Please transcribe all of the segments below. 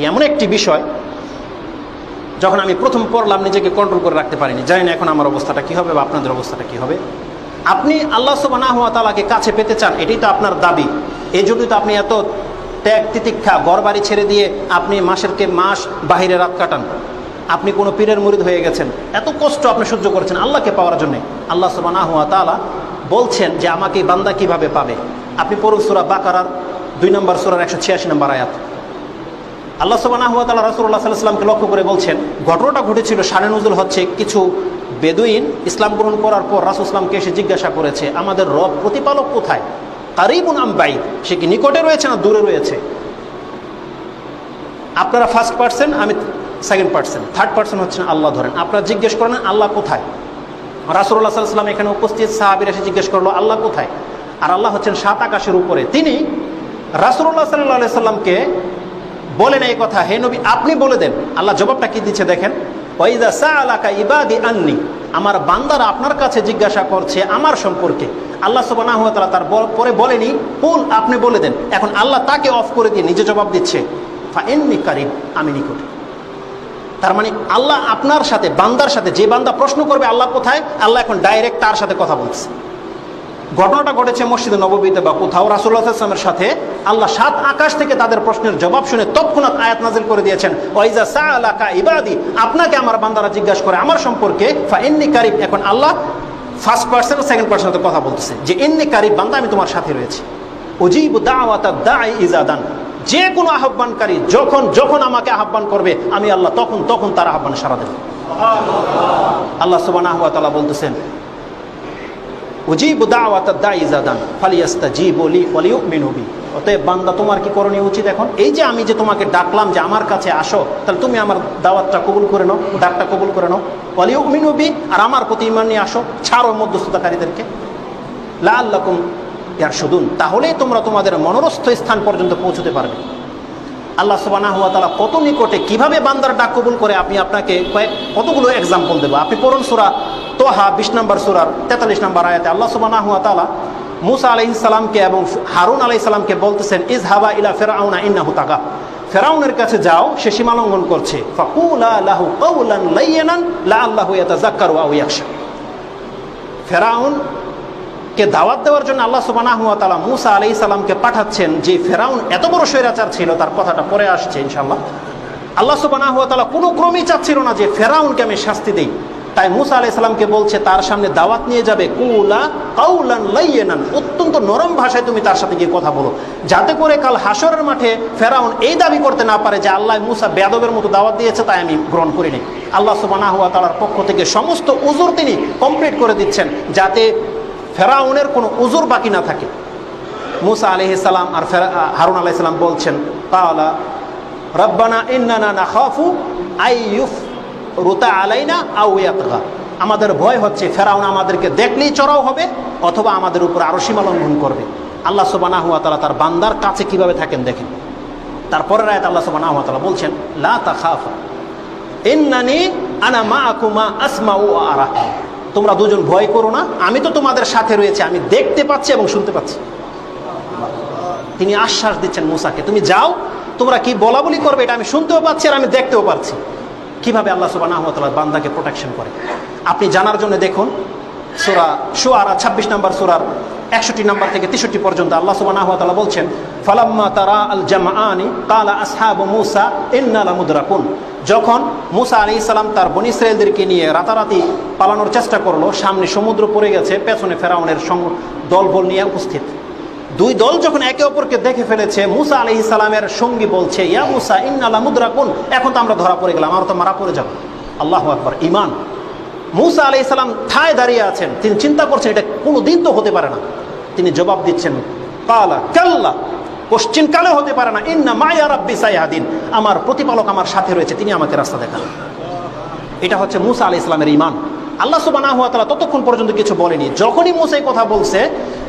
এটি এমন একটি বিষয় যখন আমি প্রথম পড়লাম, নিজেকে কন্ট্রোল করে রাখতে পারিনি। জানি না এখন আমার অবস্থাটা কী হবে বা আপনাদের অবস্থাটা কী হবে। আপনি আল্লাহ সুবাহ তালাকে কাছে পেতে চান, এটাই তো আপনার দাবি। এই জন্যই তো আপনি এত ত্যাগ তিতিক্ষা ঘর বাড়ি ছেড়ে দিয়ে আপনি মাসেরকে মাস বাহিরে রাত কাটান। আপনি কোনো পীরের মুরিদ হয়ে গেছেন। এত কষ্ট আপনি সহ্য করেছেন আল্লাহকে পাওয়ার জন্য। আল্লাহ সুবাহ তালা বলছেন যে আমাকে বান্দা কীভাবে পাবে? আপনি পড়ুন সুরা বাকারার দুই নম্বর সুরার একশো ছিয়াশি নম্বর আয়াত। আল্লাহ সুবাহ তালা রাসুল্লাহ সাল্লামকে লক্ষ্য করে বলছেন, ঘটনাটা ঘটেছিল সানে নজরুল হচ্ছে কিছু বেদুইন ইসলাম গ্রহণ করার পর রাসুল ইসলামকে এসে জিজ্ঞাসা করেছে, আমাদের রব প্রতিপালক কোথায়? কারিবুন আম সে কি নিকটে রয়েছে না দূরে রয়েছে? আপনারা ফার্স্ট পার্সন আমি সেকেন্ড পার্সন থার্ড পার্সন হচ্ছেন আল্লাহ ধরেন। আপনারা জিজ্ঞেস করেন, আল্লাহ কোথায়? রাসুল্লাহ সাল্লাম এখানে উপস্থিত সাহাবির এসে জিজ্ঞেস করল, আল্লাহ কোথায়? আর আল্লাহ হচ্ছেন সাত আকাশের উপরে। তিনি রাসুল্লাহ সাল্লাহ সাল্লামকে বলেন এই কথা, হে নবী, আপনি বলে দেন। আল্লাহ জবাবটা কি দিচ্ছে দেখেন? ওয়াইদা সা আলাকা ইবাদি আননি, আমার বান্দারা আপনার কাছে জিজ্ঞাসা করছে আমার সম্পর্কে। আল্লাহ সুবাহ তার বল- পরে বলেনি, কুল, আপনি বলে দেন। এখন আল্লাহ তাকে অফ করে দিয়ে নিজে জবাব দিচ্ছে, ফা এননি কারিব, আমি নিকটে। তার মানে আল্লাহ আপনার সাথে, বান্দার সাথে, যে বান্দা প্রশ্ন করবে আল্লাহ কোথায়, আল্লাহ এখন ডাইরেক্ট তার সাথে কথা বলছে। ঘটনাটা ঘটেছে মসজিদে নববীতে বা কোথাও। রাসুল্লাহ আসলামের সাথে আল্লাহ সাত আকাশ থেকে তাদের প্রশ্নের জবাব শুনে তৎক্ষণাৎ আয়াত নাজিল করে দিয়েছেন। ওয়াইজা সা ইবাদি, আপনাকে আমার বান্দারা জিজ্ঞাসা করে আমার সম্পর্কে, ফা কারিব, এখন Allah first person second person কথা বলতেছে যে এমনি কারিব, বান্দা, আমি তোমার সাথে রয়েছি। অজিব দাওয়াতা ইজাদান, যে কোনো আহ্বানকারী যখন যখন আমাকে আহ্বান করবে, আমি আল্লাহ তখন তখন তার আহ্বান সারা দেব। আল্লাহ সুবাহ বলতেছেন উজিব দাওয়াত দাইজাদান ফালিয়াস্তাজিবু লি ওয়ালিউমিনু বি। অতএব বান্দা, তোমার কি করণীয় উচিত এখন? এই যে আমি যে তোমাকে ডাকলাম যে আমার কাছে আসো, তাহলে তুমি আমার দাওয়াতটা কবুল করে নাও, ডাকটা কবুল করে নাও। ওয়ালিউমিনু বি, আর আমার প্রতি ইমান নিয়ে আসো, ছাড়ো মধ্যস্থতাকারীদেরকে। লা আল্লাকুম ইয়ার শুধুন তাহলেই তোমরা তোমাদের মনোরস্থ স্থান পর্যন্ত পৌঁছতে পারবে। আল্লাহ সুবাহ তালা কত নিকটে কীভাবে বান্দার ডাক কবুল করে, আপনি আপনাকে কয়েক, কতগুলো এক্সাম্পল দেবো। আপনি পড়ুন সুরা তোহা বিশ নম্বর সুরার তেতাল্লিশ নম্বর আয়াতে আল্লাহ সুবাহ মুসা আলহ সালামকে এবং হারুন আলাই সালামকে বলতেছেন ইজ হাবা ইলা ফেরাউনা ইন্নাহু তাকা ফেরাউনের কাছে যাও, সে সীমালঙ্ঘন করছে। ফেরাউন কে দাওয়াত দেওয়ার জন্য আল্লাহ সুবাহ মুসা আলি সালামকে পাঠাচ্ছেন যে ফেরাউন এত বড় স্বৈরাচার ছিল, তার কথাটা পরে আসছে ইনশাল্লাহ আল্লাহ সুবাহ কোনো ক্রমেই চাচ্ছিল না যে ফেরাউনকে আমি শাস্তি দিই। তাই মুসা আলি সালামকে বলছে, তার সামনে দাওয়াত নিয়ে যাবে, কুলা কাউলান লাইয়েনান। অত্যন্ত নরম ভাষায় তুমি তার সাথে গিয়ে কথা বলো। যাতে করে কাল হাসরের মাঠে ফেরাউন এই দাবি করতে না পারে যে, আল্লাহ মুসা বেদবের মতো দাওয়াত দিয়েছে, তাই আমি গ্রহণ করিনি। আল্লাহ সুবাহ তালার পক্ষ থেকে সমস্ত উজুর তিনি কমপ্লিট করে দিচ্ছেন, যাতে ফেরাউনের কোনো উজুর বাকি না থাকে। মুসা আলহ সালাম আর ফেরা, হারুন আলাহ সালাম বলছেন তাহলা রব্বানা ইন্নানা না খাফু আইয়ুফ রুতা আলাইনা আউ ইয়াতগা আমাদের ভয় হচ্ছে, ফেরাউন আমাদেরকে দেখলেই চড়াও হবে অথবা আমাদের উপর আরও সীমা লঙ্ঘন করবে। আল্লাহ সুবানা হুয়া তালা তার বান্দার কাছে কীভাবে থাকেন দেখেন। তারপরের আয়াত আল্লাহ সুবানা হুয়া তালা বলছেন, লা তা ইন্নানি আনা মা আকুমা আসমা ও আরা। তোমরা দুজন ভয় করো না, আমি তো তোমাদের সাথে রয়েছে, আমি দেখতে পাচ্ছি এবং শুনতে পাচ্ছি। তিনি আশ্বাস দিচ্ছেন মুসাকে, তুমি যাও, তোমরা কি বলা বলি করবে এটা আমি শুনতেও পাচ্ছি আর আমি দেখতেও পাচ্ছি কীভাবে আল্লাহ সুবাহ আহমতাল্লাহ বান্দাকে প্রোটেকশন করে। আপনি জানার জন্য দেখুন, সুরা সুয়ারা ছাব্বিশ নম্বর সুরার একষট্টি নম্বর থেকে তেষট্টি পর্যন্ত আল্লাহ সুবাহ বলছেন, ফালাম্মা তারা আল জামাআনি কালা আসহাব মুসা ইন্নালা মুদরাকুন যখন মুসা আলি ইসলাম তার বনি ইসরায়েলদেরকে নিয়ে রাতারাতি পালানোর চেষ্টা করল, সামনে সমুদ্র পড়ে গেছে, পেছনে ফেরাউনের সঙ্গ, দলবল নিয়ে উপস্থিত। দুই দল যখন একে অপরকে দেখে ফেলেছে, মুসা আলি ইসলামের সঙ্গী বলছে, ইয়া মুসা, ইন্নালা মুদরাকুন। এখন তো আমরা ধরা পড়ে গেলাম, আমরা তো মারা পড়ে যাব। আল্লাহ আকবর ইমান মুসা আলি ইসলাম ঠায় দাঁড়িয়ে আছেন, তিনি চিন্তা করছেন, এটা কোনো দিন তো হতে পারে না। তিনি জবাব দিচ্ছেন, কালা, কাল্লা, কোশ্চিন কালে হতে পারে না। ইন্না মায়া রাব্বি সাইহাদিন। আমার প্রতিপালক আমার সাথে রয়েছে, তিনি আমাকে রাস্তা দেখান। এটা হচ্ছে মুসা আলি ইসলামের ইমান আল্লাহ সুবাহ ততক্ষণ পর্যন্ত কিছু বলেনি। যখনই মুসা এই কথা বলছে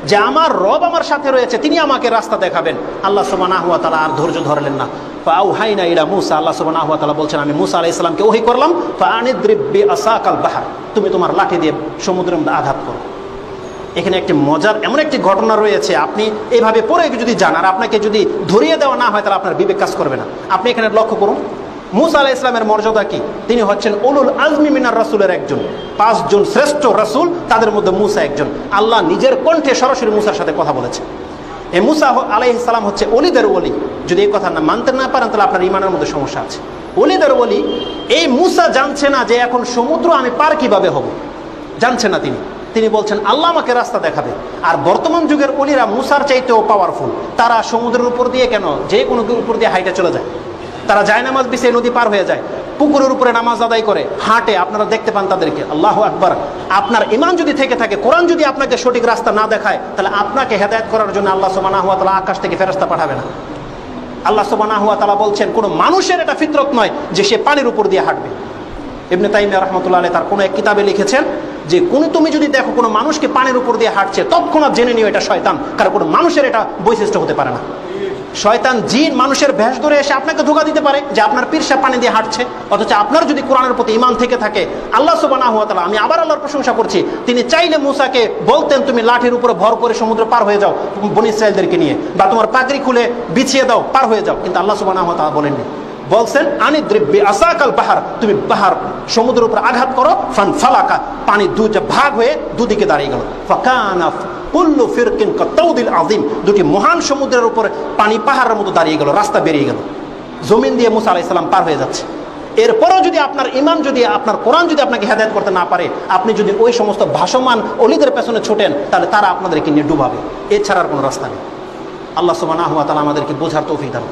যে আমার রব আমার সাথে রয়েছে, তিনি আমাকে রাস্তা দেখাবেন। আল্লাহ সুবাহ আর ধৈর্য ধরলেন না। ফাউ হাইনা ইলা মুসা, আল্লাহ সুবাহ বলছেন, আমি মুসা আলাহ ইসলামকে ওহি করলাম ফানিদ্রিব্বি আসাকাল বাহার, তুমি তোমার লাঠি দিয়ে সমুদ্রের মধ্যে আঘাত করো। এখানে একটি মজার, এমন একটি ঘটনা রয়েছে, আপনি এইভাবে পড়ে যদি যান, আর আপনাকে যদি ধরিয়ে দেওয়া না হয়, তাহলে আপনার বিবেক কাজ করবে না। আপনি এখানে লক্ষ্য করুন মুসা আলাহ ইসলামের মর্যাদা কি? তিনি হচ্ছেন উলুল আজমি মিনার রাসুলের একজন। পাঁচজন শ্রেষ্ঠ রাসুল, তাদের মধ্যে মুসা একজন। আল্লাহ নিজের কণ্ঠে সরাসরি মুসার সাথে কথা বলেছে এ মুসা আলাহ ইসলাম হচ্ছে অলিদের অলি যদি এই কথা না মানতে না পারেন, তাহলে আপনার ইমানের মধ্যে সমস্যা আছে। অলিদের অলি এই মুসা জানছে না যে এখন সমুদ্র, আমি পার কীভাবে হব? জানছে না তিনি। তিনি বলছেন, আল্লাহ আমাকে রাস্তা দেখাবে। আর বর্তমান যুগের অলিরা মুসার চাইতেও পাওয়ারফুল তারা সমুদ্রের উপর দিয়ে কেন? যে কোনো উপর দিয়ে হাইটে চলে যায়। তারা যায় নামাজ বিছে নদী পার হয়ে যায়। পুকুরের উপরে নামাজ আদায় করে, হাঁটে, আপনারা দেখতে পান তাদেরকে। আল্লাহ আকবার। আপনার ইমান যদি থেকে থাকে, কোরআন যদি আপনাকে সঠিক রাস্তা না দেখায়, তাহলে আপনাকে হেদায়ত করার জন্য আল্লাহ সোমানা হুয়া তালা আকাশ থেকে ফেরস্তা পাঠাবে না। আল্লাহ সোমানা হুয়া তালা বলছেন, কোনো মানুষের এটা ফিতরত নয় যে সে পানির উপর দিয়ে হাঁটবে। ইবনে তাইমিয়া রহমতুল্লাহ আলাইহি তার কোনো এক কিতাবে লিখেছেন যে, কোন তুমি যদি দেখো কোনো মানুষকে পানির উপর দিয়ে হাঁটছে, তৎক্ষণাৎ জেনে নিও এটা শয়তান, কারণ কোনো মানুষের এটা বৈশিষ্ট্য হতে পারে না। শয়তান জিন, মানুষের ভেষ ধরে এসে আপনাকে ধোকা দিতে পারে যে আপনার পীরসা পানি দিয়ে হাঁটছে। অথচ আপনার যদি কোরআনের প্রতি ইমান থেকে থাকে, আল্লাহ সুবানা হুয়া তালা আমি আবার আল্লাহর প্রশংসা করছি, তিনি চাইলে মুসাকে বলতেন, তুমি লাঠির উপরে ভর করে সমুদ্র পার হয়ে যাও বনি ইসরায়েলদেরকে নিয়ে, বা তোমার পাগড়ি খুলে বিছিয়ে দাও, পার হয়ে যাও। কিন্তু আল্লাহ সুবানা হুয়া তালা বলেননি। বলছেন, আনি দ্রব্যে আসাকাল পাহাড় তুমি পাহাড় সমুদ্রের উপর আঘাত করো, ফান ফালাকা। পানি দু ভাগ হয়ে দুদিকে দাঁড়িয়ে গেল। ফাকানা কুল্লু ফিরকিন কতৌদিল আজিম দুটি মহান সমুদ্রের উপরে পানি পাহাড়ের মতো দাঁড়িয়ে গেল, রাস্তা বেরিয়ে গেল। জমিন দিয়ে মুসা আলাহ ইসলাম পার হয়ে যাচ্ছে। এরপরও যদি আপনার ইমান যদি, আপনার কোরআন যদি আপনাকে হেদায়ত করতে না পারে, আপনি যদি ওই সমস্ত ভাসমান অলিদের পেছনে ছোটেন, তাহলে তারা আপনাদেরকে নিয়ে ডুবাবে। এছাড়ার কোনো রাস্তা নেই। আল্লাহ সুবাহ আমাদেরকে বোঝার তৌফিক দান।